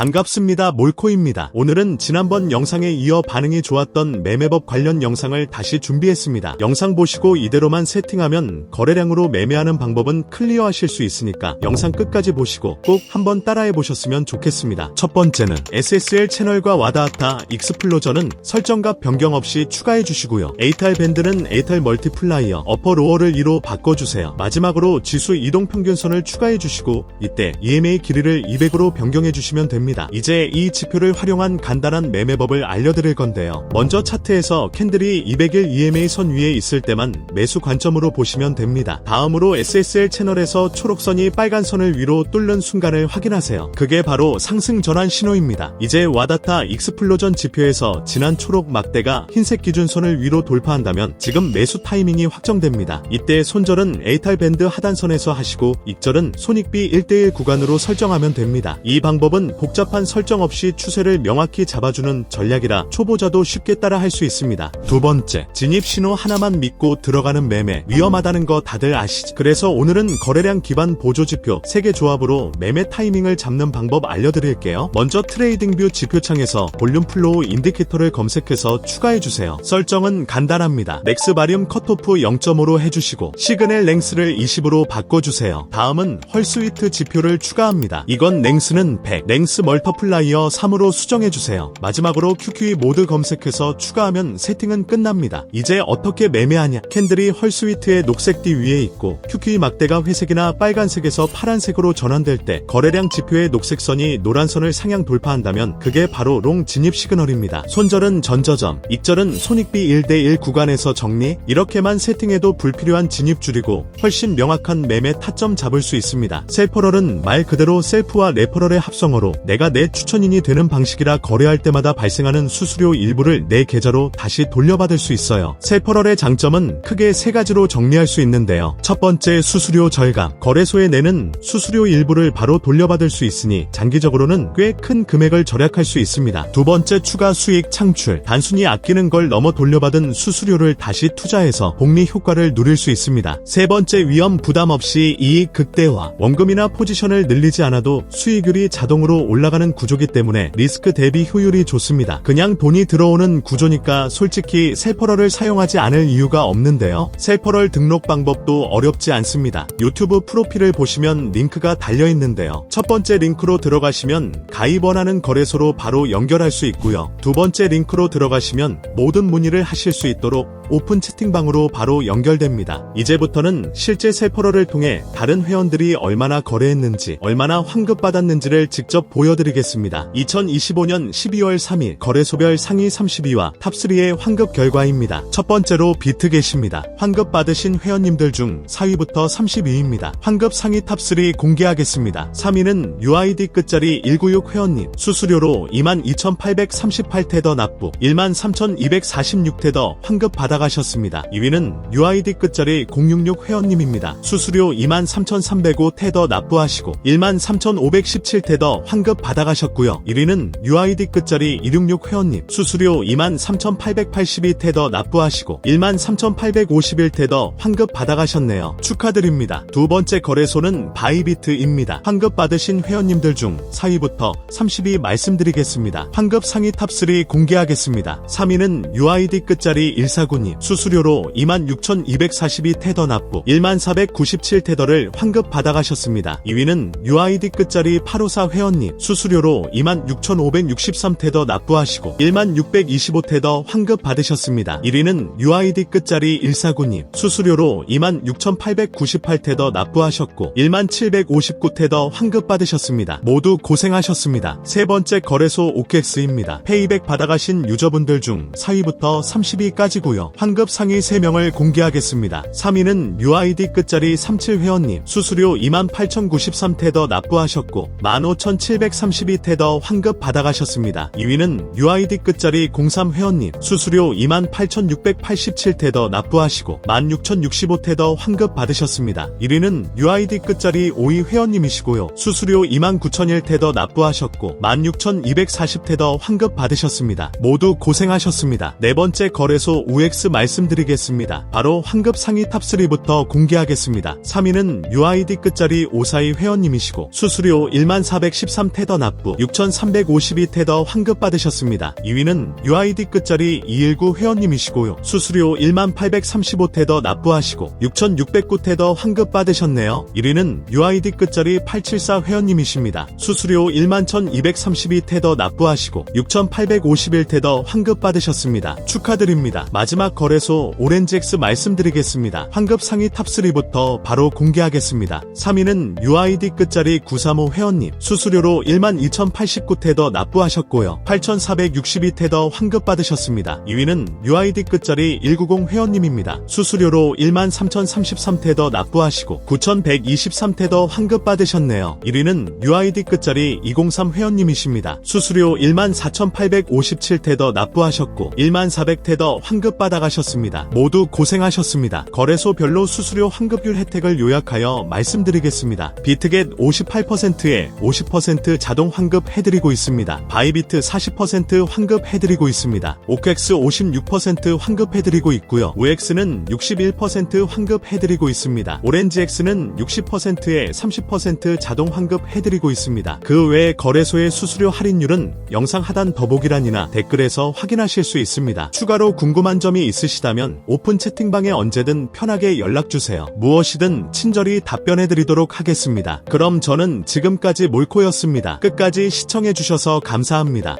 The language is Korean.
반갑습니다. 몰코입니다. 오늘은 지난번 영상에 이어 반응이 좋았던 매매법 관련 영상을 다시 준비했습니다. 영상 보시고 이대로만 세팅하면 거래량으로 매매하는 방법은 클리어하실 수 있으니까 영상 끝까지 보시고 꼭 한번 따라해 보셨으면 좋겠습니다. 첫 번째는 SSL 채널과 와다하타 익스플로저는 설정값 변경 없이 추가해 주시고요. 에이탈 밴드는 에이탈 멀티플라이어 어퍼 로어를 2로 바꿔주세요. 마지막으로 지수 이동 평균선을 추가해 주시고 이때 EMA 길이를 200으로 변경해 주시면 됩니다. 이제 이 지표를 활용한 간단한 매매법을 알려드릴 건데요. 먼저 차트에서 캔들이 200일 EMA 선 위에 있을 때만 매수 관점으로 보시면 됩니다. 다음으로 SSL 채널에서 초록선이 빨간 선을 위로 뚫는 순간을 확인하세요. 그게 바로 상승 전환 신호입니다. 이제 와다타 익스플로전 지표에서 지난 초록 막대가 흰색 기준선을 위로 돌파한다면 지금 매수 타이밍이 확정됩니다. 이때 손절은 에이탈 밴드 하단선에서 하시고 익절은 손익비 1대1 구간으로 설정하면 됩니다. 이 방법은 복잡 한 설정 없이 추세를 명확히 잡아주는 전략이라 초보자도 쉽게 따라 할 수 있습니다. 두 번째, 진입 신호 하나만 믿고 들어가는 매매 위험하다는 거 다들 아시죠? 그래서 오늘은 거래량 기반 보조 지표 3개 조합으로 매매 타이밍을 잡는 방법 알려드릴게요. 먼저 트레이딩뷰 지표창에서 볼륨 플로우 인디케이터를 검색해서 추가해주세요. 설정은 간단합니다. 맥스 바리움 컷오프 0.5로 해주시고 시그널 랭스를 20으로 바꿔주세요. 다음은 헐스위트 지표를 추가합니다. 이건 랭스는 100, 랭스 멀터플라이어 3으로 수정해주세요. 마지막으로 QQE 모드 검색해서 추가하면 세팅은 끝납니다. 이제 어떻게 매매하냐? 캔들이 헐스위트의 녹색 띠 위에 있고 QQE 막대가 회색이나 빨간색에서 파란색으로 전환될 때 거래량 지표의 녹색선이 노란선을 상향 돌파한다면 그게 바로 롱 진입 시그널입니다. 손절은 전저점, 익절은 손익비 1대1 구간에서 정리 이렇게만 세팅해도 불필요한 진입 줄이고 훨씬 명확한 매매 타점 잡을 수 있습니다. 셀퍼럴은 말 그대로 셀프와 레퍼럴의 합성어로 내가 내 추천인이 되는 방식이라 거래할 때마다 발생하는 수수료 일부를 내 계좌로 다시 돌려받을 수 있어요. 셀퍼럴의 장점은 크게 세 가지로 정리할 수 있는데요. 첫 번째 수수료 절감. 거래소에 내는 수수료 일부를 바로 돌려받을 수 있으니 장기적으로는 꽤 큰 금액을 절약할 수 있습니다. 두 번째 추가 수익 창출. 단순히 아끼는 걸 넘어 돌려받은 수수료를 다시 투자해서 복리 효과를 누릴 수 있습니다. 세 번째 위험 부담 없이 이익 극대화. 원금이나 포지션을 늘리지 않아도 수익률이 자동으로 올라 가는 구조기 때문에 리스크 대비 효율이 좋습니다. 그냥 돈이 들어오는 구조니까 솔직히 셀퍼럴을 사용하지 않을 이유가 없는데요. 셀퍼럴 등록 방법도 어렵지 않습니다. 유튜브 프로필을 보시면 링크가 달려 있는데요. 첫 번째 링크로 들어가시면 가입 원하는 거래소로 바로 연결할 수 있고요. 두 번째 링크로 들어가시면 모든 문의를 하실 수 있도록 오픈 채팅방으로 바로 연결됩니다. 이제부터는 실제 셀퍼럴을 통해 다른 회원들이 얼마나 거래했는지, 얼마나 환급받았는지를 직접 보여드리겠습니다. 2025년 12월 3일 거래소별 상위 32와 탑3의 환급 결과입니다. 첫 번째로 비트겟입니다. 환급 받으신 회원님들 중 4위부터 32위입니다. 환급 상위 탑3 공개하겠습니다. 3위는 UID 끝자리 196 회원님, 수수료로 22,838테더 납부, 13,246테더 환급 받아 가셨습니다. 2위는 UID 끝자리 066 회원님입니다. 수수료 23,305 테더 납부하시고 13,517 테더 환급 받아가셨고요. 1위는 UID 끝자리 266 회원님 수수료 23,882 테더 납부하시고 13,851 테더 환급 받아가셨네요. 축하드립니다. 두 번째 거래소는 바이비트입니다. 환급 받으신 회원님들 중 4위부터 30위 말씀드리겠습니다. 환급 상위 탑3 공개하겠습니다. 3위는 UID 끝자리 149님 수수료로 26,242 테더 납부 1497 테더를 환급 받아가셨습니다. 2위는 UID 끝자리 854 회원님 수수료로 26,563 테더 납부하시고 1625 테더 환급 받으셨습니다. 1위는 UID 끝자리 149님 수수료로 26,898 테더 납부하셨고 1759 테더 환급 받으셨습니다. 모두 고생하셨습니다. 세 번째 거래소 OKX입니다. 페이백 받아가신 유저분들 중 4위부터 30위까지고요. 환급 상위 3명을 공개하겠습니다. 3위는 UID 끝자리 37회원님 수수료 28,093테더 납부하셨고 15,732테더 환급 받아가셨습니다. 2위는 UID 끝자리 03회원님 수수료 28,687테더 납부하시고 16,065테더 환급 받으셨습니다. 1위는 UID 끝자리 5위 회원님이시고요. 수수료 29,001테더 납부하셨고 16,240테더 환급 받으셨습니다. 모두 고생하셨습니다. 네 번째 거래소 UX 말씀드리겠습니다. 바로 환급 상위 탑3부터 공개하겠습니다. 3위는 UID 끝자리 542 회원님이시고 수수료 1413 테더 납부 6352 테더 환급 받으셨습니다. 2위는 UID 끝자리 219 회원님이시고요. 수수료 1835 테더 납부하시고 6609 테더 환급 받으셨네요. 1위는 UID 끝자리 874 회원님이십니다. 수수료 11,232 테더 납부하시고 6,851 테더 환급 받으셨습니다. 축하드립니다. 마지막 거래소 오렌지X 말씀드리겠습니다. 환급 상위 탑3부터 바로 공개하겠습니다. 3위는 UID 끝자리 935 회원님 수수료로 12,089 테더 납부하셨고요. 8,462 테더 환급 받으셨습니다. 2위는 UID 끝자리 190 회원님입니다. 수수료로 13,033 테더 납부하시고 9,123 테더 환급 받으셨네요. 1위는 UID 끝자리 203 회원님이십니다. 수수료 14,857 테더 납부하셨고 1400 테더 환급 받아 가셨습니다. 모두 고생하셨습니다. 거래소별로 수수료 환급률 혜택을 요약하여 말씀드리겠습니다. 비트겟 58%에 50% 자동 환급 해드리고 있습니다. 바이비트 40% 환급 해드리고 있습니다. 오케스 56% 환급 해드리고 있고요. OX는 61% 환급 해드리고 있습니다. 오렌지X는 60%에 30% 자동 환급 해드리고 있습니다. 그 외에 거래소의 수수료 할인율은 영상 하단 더보기란이나 댓글에서 확인하실 수 있습니다. 추가로 궁금한 점이 있으시다면 오픈 채팅방에 언제든 편하게 연락주세요. 무엇이든 친절히 답변해드리도록 하겠습니다. 그럼 저는 지금까지 몰코였습니다. 끝까지 시청해주셔서 감사합니다.